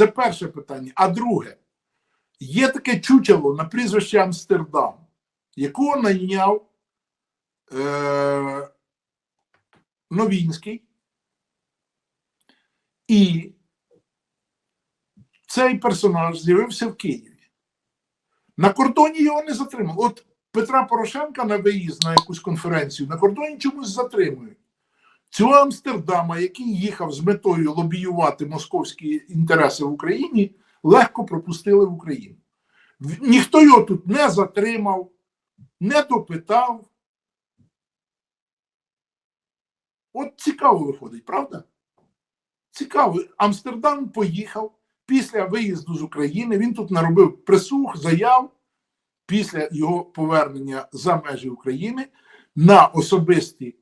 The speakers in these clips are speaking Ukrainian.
Це перше питання. А друге, є таке чучело на прізвище Амстердам, якого найняв е, Новінський. І цей персонаж з'явився в Києві. На кордоні його не затримали. От Петра Порошенка на виїзд на якусь конференцію на кордоні чомусь затримують. Цього Амстердама, який їхав з метою лобіювати московські інтереси в Україні, легко пропустили в Україну. Ніхто його тут не затримав, не допитав. От цікаво виходить, правда? Цікаво. Амстердам поїхав після виїзду з України. Він тут наробив присуг, заяв після його повернення за межі України на особисті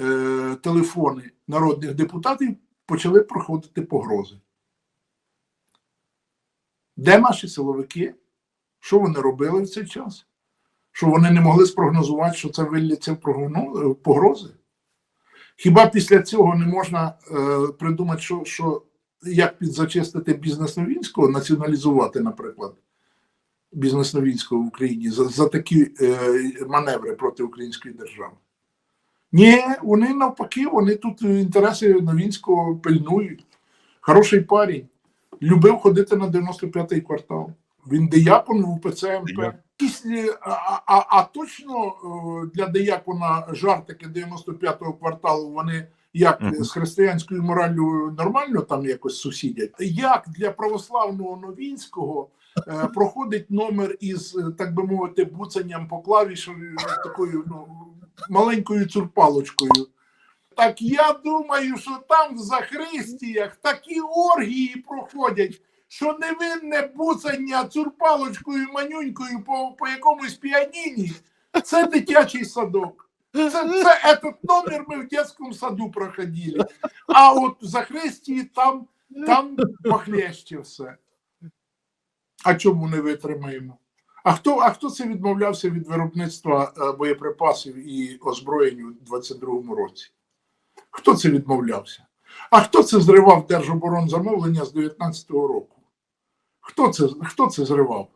е, телефони народних депутатів почали проходити погрози. Де наші силовики? Що вони робили в цей час? Що вони не могли спрогнозувати, що це вилляться в в погрози? Хіба після цього не можна е, придумати, що, що як підзачистити бізнес Новінського, націоналізувати, наприклад, бізнес Новінського в Україні за, за такі е, маневри проти української держави? Ні, вони навпаки, вони тут інтереси Новінського пильнують. Хороший парень. Любив ходити на 95-й квартал. Він диякон в УПЦ МП. А, а, а точно е, для диякона жартики 95-го кварталу вони як Мгм. з християнською мораллю нормально там якось сусідять? Як для православного новінського е, проходить номер із, так би мовити, буцанням по клавіші е, такою ну, маленькою цурпалочкою? Так я думаю, що там в Захристіях такі оргії проходять, що невинне буцання цурпалочкою манюнькою по, по якомусь піаніні це дитячий садок. Це, це этот номер ми в дитячому саду проходили. А от в Захристії там, там похлеще все. А чому не витримаємо? А хто, а хто це відмовлявся від виробництва е, боєприпасів і озброєнь у 22-му році? Хто це відмовлявся? А хто це зривав Держоборонзамовлення з 19-го року? Хто це, хто це зривав?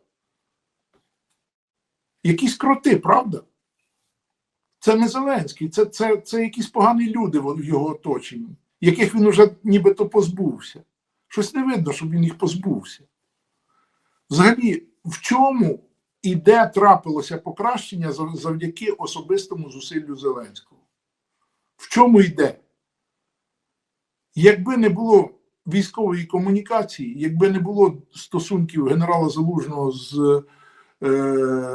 Якісь кроти, правда? Це не Зеленський, це, це, це якісь погані люди в його оточенні, яких він уже нібито позбувся. Щось не видно, щоб він їх позбувся. Взагалі, в чому і де трапилося покращення завдяки особистому зусиллю Зеленського? В чому йде? Якби не було військової комунікації, якби не було стосунків генерала Залужного з е,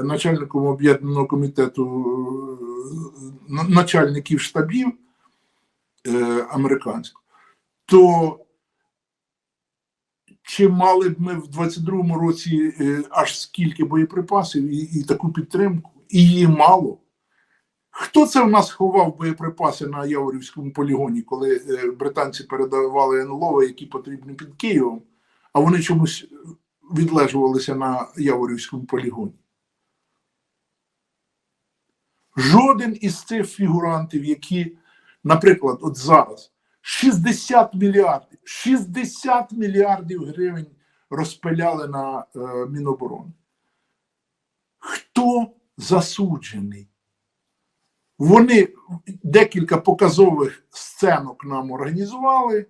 начальником об'єднаного комітету е, начальників штабів е, американського, то чи мали б ми в 22-му році е, аж скільки боєприпасів і, і таку підтримку? І її мало. Хто це в нас ховав боєприпаси на Яворівському полігоні, коли е, британці передавали НЛО, які потрібні під Києвом, а вони чомусь відлежувалися на Яворівському полігоні? Жоден із цих фігурантів, які, наприклад, от зараз 60 мільярдів, 60 мільярдів гривень розпиляли на е, Міноборони. Хто засуджений? Вони декілька показових сценок нам організували,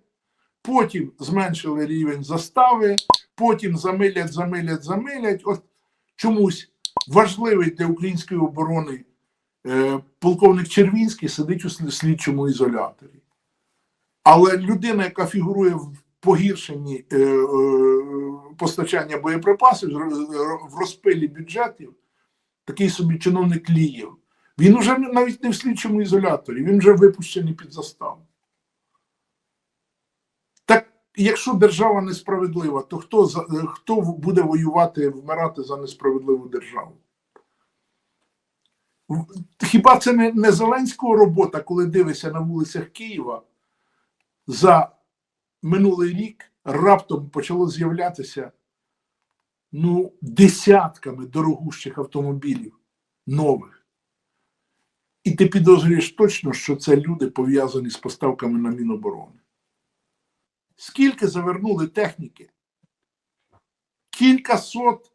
потім зменшили рівень застави, потім замилять, замилять, замилять. От чомусь важливий для української оборони е, полковник Червінський сидить у слідчому ізоляторі. Але людина, яка фігурує в погіршенні е, е, постачання боєприпасів, в розпилі бюджетів, такий собі чиновник Лієв, він уже навіть не в слідчому ізоляторі, він вже випущений під заставу. Так якщо держава несправедлива, то хто, е, хто буде воювати, вмирати за несправедливу державу? Хіба це не, не Зеленського робота, коли дивишся на вулицях Києва? За минулий рік раптом почало з'являтися ну, десятками дорогущих автомобілів нових. І ти підозрюєш точно, що це люди пов'язані з поставками на Міноборони. Скільки завернули техніки Кілька сот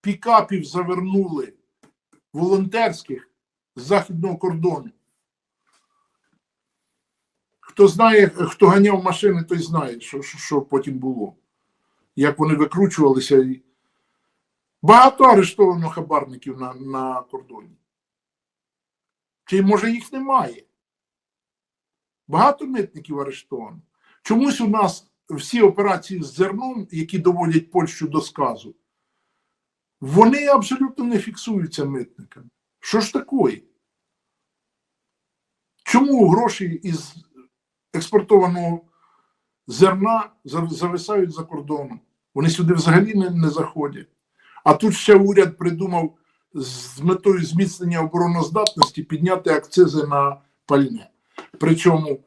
пікапів завернули волонтерських з західного кордону. Хто знає, хто ганяв машини, той знає, що, що, що потім було. Як вони викручувалися. Багато арештовано хабарників на, на кордоні. Чи може їх немає? Багато митників арештовано. Чомусь у нас всі операції з зерном, які доводять Польщу до сказу, вони абсолютно не фіксуються митниками. Що ж такое? Чому гроші із експортованого зерна зависають за кордоном? Вони сюди взагалі не, не заходять. А тут ще уряд придумав з метою зміцнення обороноздатності підняти акцизи на пальне. Причому,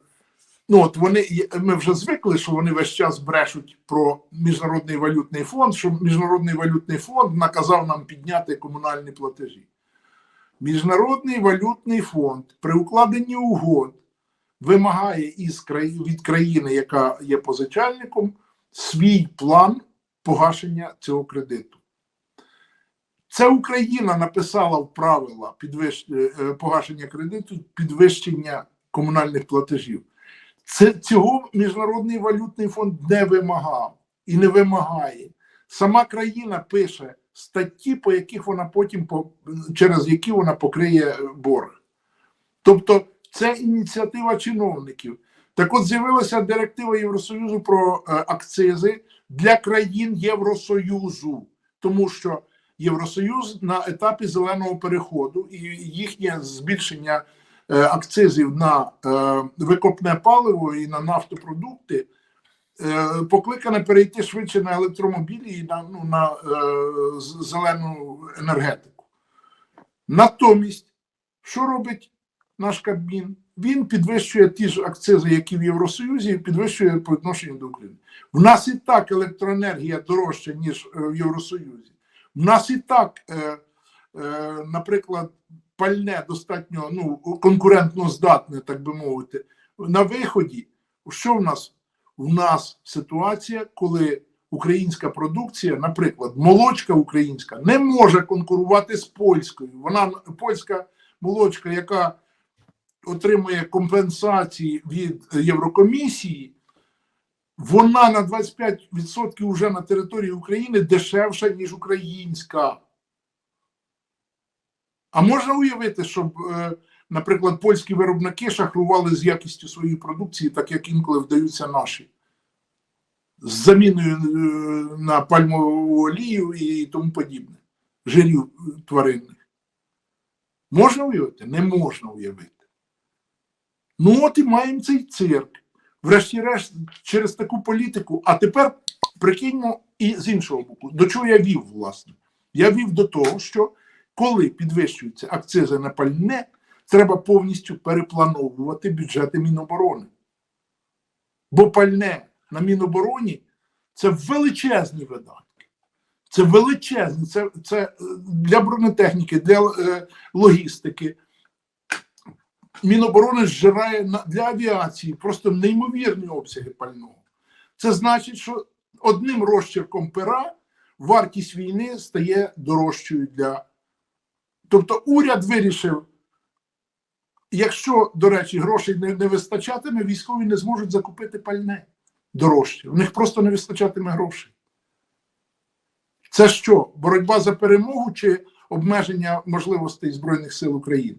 ну от вони ми вже звикли, що вони весь час брешуть про міжнародний валютний фонд, що міжнародний валютний фонд наказав нам підняти комунальні платежі. Міжнародний валютний фонд при укладенні угод вимагає із краї- від країни, яка є позичальником, свій план погашення цього кредиту. Це Україна написала в правила підвищ... е, е, погашення кредиту, підвищення комунальних платежів. Це цього міжнародний валютний фонд не вимагав і не вимагає. Сама країна пише статті, по яких вона потім по- через які вона покриє борг. Тобто, це ініціатива чиновників. Так от з'явилася директива Євросоюзу про е, акцизи для країн Євросоюзу, тому що Євросоюз на етапі зеленого переходу і їхнє збільшення е, акцизів на е, викопне паливо і на нафтопродукти покликане перейти швидше на електромобілі і на, ну, на зелену енергетику. Натомість, що робить наш Кабмін? Він підвищує ті ж акцизи, які в Євросоюзі, підвищує по відношенню до України. В нас і так електроенергія дорожча, ніж е, в Євросоюзі. В нас і так, е, е, наприклад, пальне достатньо ну, конкурентно здатне, так би мовити. На виході, що в нас? В нас ситуація, коли українська продукція, наприклад, молочка українська, не може конкурувати з польською. Вона польська молочка, яка отримує компенсації від Єврокомісії, вона на 25% вже на території України дешевша, ніж українська. А можна уявити, щоб, е, наприклад, польські виробники шахрували з якістю своєї продукції, так як інколи вдаються наші, з заміною е, на пальмову олію і тому подібне, жирів е, тваринних. Можна уявити? Не можна уявити. Ну, от і маємо цей цирк. Врешті-решт, через таку політику. А тепер прикиньмо і з іншого боку, до чого я вів, власне? Я вів до того, що коли підвищуються акцизи на пальне, треба повністю переплановувати бюджети Міноборони. Бо пальне на Мінобороні це величезні видатки. Це величезні, це, це для бронетехніки, для е, логістики. Міноборони зжирає для авіації просто неймовірні обсяги пального. Це значить, що одним розчерком пера вартість війни стає дорожчою для. Тобто уряд вирішив, якщо, до речі, грошей не, не вистачатиме, військові не зможуть закупити пальне дорожче. У них просто не вистачатиме грошей. Це що? Боротьба за перемогу чи обмеження можливостей Збройних сил України?